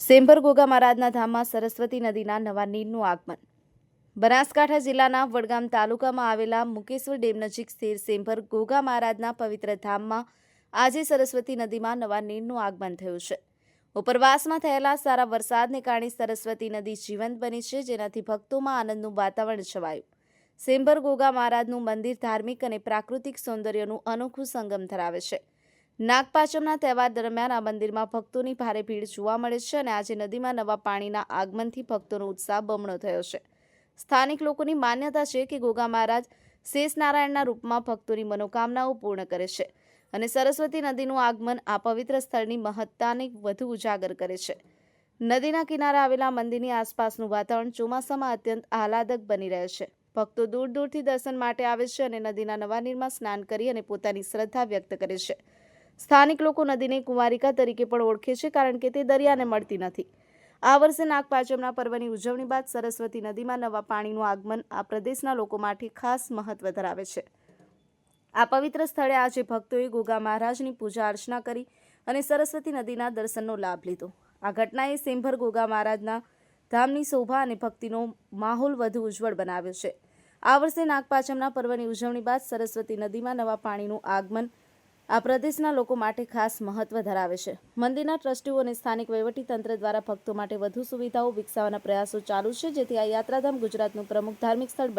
સેમ્બર ગોગા મહારાજના ધામમાં સરસ્વતી નદીના નવા નીરનું આગમન. બનાસકાંઠા જિલ્લાના વડગામ તાલુકામાં આવેલા મુકેશ્વર ડેમ નજીક સ્થિર સેમ્ભર ગોગા મહારાજના પવિત્ર ધામમાં આજે સરસ્વતી નદીમાં નવા નીરનું આગમન થયું છે. ઉપરવાસમાં થયેલા સારા વરસાદને કારણે સરસ્વતી નદી જીવંત બની છે, જેનાથી ભક્તોમાં આનંદનું વાતાવરણ છવાયું. સેમ્બર ગોગા મહારાજનું મંદિર ધાર્મિક અને પ્રાકૃતિક સૌંદર્યનું અનોખું સંગમ ધરાવે છે. નાગપાંચમના તહેવાર દરમિયાન આ મંદિરમાં ભક્તોની ભારે ભીડ જોવા મળે છે અને આજે નદીમાં નવા પાણીના આગમનથી ભક્તોનો ઉત્સાહ બમણો થયો છે. સ્થાનિક લોકોની માન્યતા છે કે ગોગા મહારાજ શેષનારાયણના રૂપમાં ભક્તોની મનોકામનાઓ પૂર્ણ કરે છે અને સરસ્વતી નદીનું આગમન આ પવિત્ર સ્થળની મહત્તાને વધુ ઉજાગર કરે છે. નદીના કિનારે આવેલા મંદિરની આસપાસનું વાતાવરણ ચોમાસામાં અત્યંત આહલાદક બની રહે છે. ભક્તો દૂર દૂરથી દર્શન માટે આવે છે અને નદીના નવા નીરમાં સ્નાન કરી અને પોતાની શ્રદ્ધા વ્યક્ત કરે છે. સ્થાનિક લોકો નદીને કુંવારિકા તરીકે પણ ઓળખે છે કારણ કે તે દરિયાને મળતી નથી. આ વર્ષે નાગપાંચમના પર્વની ઉજવણી બાદ સરસ્વતી નદીમાં નવા પાણીનું આગમન આ પ્રદેશના લોકો માટે ખાસ મહત્વ ધરાવે છે. આ પવિત્ર સ્થળે આજે ભક્તોએ ગોગા મહારાજની પૂજા અર્ચના કરી અને સરસ્વતી નદીના દર્શનનો લાભ લીધો. આ ઘટનાએ સેમ્ભર ગોગા મહારાજના ધામની શોભા અને ભક્તિનો માહોલ વધુ ઉજ્જવળ બનાવ્યો છે. આ વર્ષે નાગપાંચમના પર્વની ઉજવણી બાદ સરસ્વતી નદીમાં નવા પાણીનું આગમન આ પ્રદેશના લોકો માટે ખાસ મહત્વ ધરાવે છે. મંદિરના ટ્રસ્ટીઓ અને સ્થાનિક તંત્ર દ્વારા ભક્તો માટે વધુ સુવિધાઓ વિકસાવવાના પ્રયાસો ચાલુ છે, જેથી આ યાત્રાધામ ગુજરાતનું પ્રમુખ ધાર્મિક સ્થળ બને